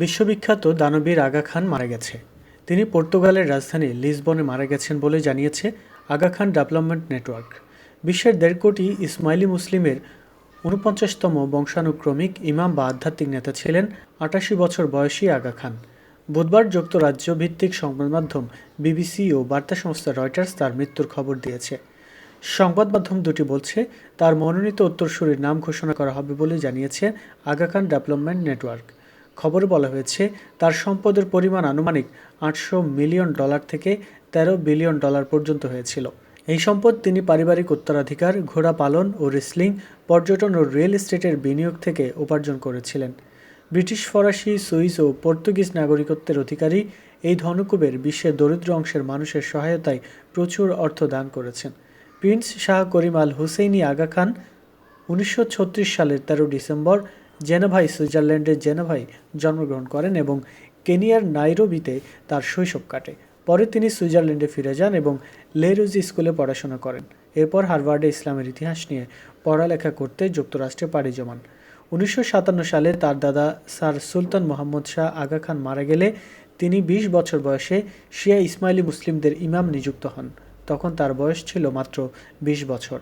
বিশ্ববিখ্যাত দানবীর আগা খান মারা গেছে। তিনি পর্তুগালের রাজধানী লিসবনে মারা গেছেন বলে জানিয়েছে আগা খান ডেভেলপমেন্ট নেটওয়ার্ক। বিশ্বের দেড় কোটি ইসমাইলি মুসলিমের উনপঞ্চাশতম বংশানুক্রমিক ইমাম বা আধ্যাত্মিক নেতা ছিলেন আটাশি বছর বয়সী আগা খান। বুধবার যুক্তরাজ্য ভিত্তিক সংবাদ মাধ্যম বিবিসি ও বার্তা সংস্থা রয়টার্স তার মৃত্যুর খবর দিয়েছে। সংবাদ মাধ্যম দুটি বলছে, তার মনোনীত উত্তরসূরির নাম ঘোষণা করা হবে বলে জানিয়েছে আগা খান ডেভেলপমেন্ট নেটওয়ার্ক। খবরে বলা হয়েছে, তার সম্পদের পরিমাণ আনুমানিক আটশো মিলিয়ন ডলার থেকে তেরো বিলিয়ন ডলার পর্যন্ত হয়েছিল। এই সম্পদ তিনি পারিবারিক উত্তরাধিকার ঘোড়া পালন ও রেসলিং, পর্যটন ও রিয়েল এস্টেটের বিনিয়োগ থেকে উপার্জন করেছিলেন। ব্রিটিশ, ফরাসি, সুইস ও পর্তুগিজ নাগরিকত্বের অধিকারী এই ধনকুবের বিশ্বের দরিদ্র অংশের মানুষের সহায়তায় প্রচুর অর্থ দান করেছেন। প্রিন্স শাহ করিম আল হুসেইনি আগা খান উনিশশো ছত্রিশ সালের তেরো ডিসেম্বর জেনেভাই, সুইজারল্যান্ডের জেনেভাই জন্মগ্রহণ করেন এবং কেনিয়ার নাইরোবিতে তার শৈশব কাটে। পরে তিনি সুইজারল্যান্ডে ফিরে যান এবং লেরুজি স্কুলে পড়াশোনা করেন। এরপর হার্ভার্ডে ইসলামের ইতিহাস নিয়ে পড়ালেখা করতে যুক্তরাষ্ট্রে পাড়ি জমান। উনিশশো সাতান্ন সালে তার দাদা স্যার সুলতান মোহাম্মদ শাহ আগা খান মারা গেলে তিনি বিশ বছর বয়সে শিয়া ইসমাইলি মুসলিমদের ইমাম নিযুক্ত হন। তখন তার বয়স ছিল মাত্র বিশ বছর।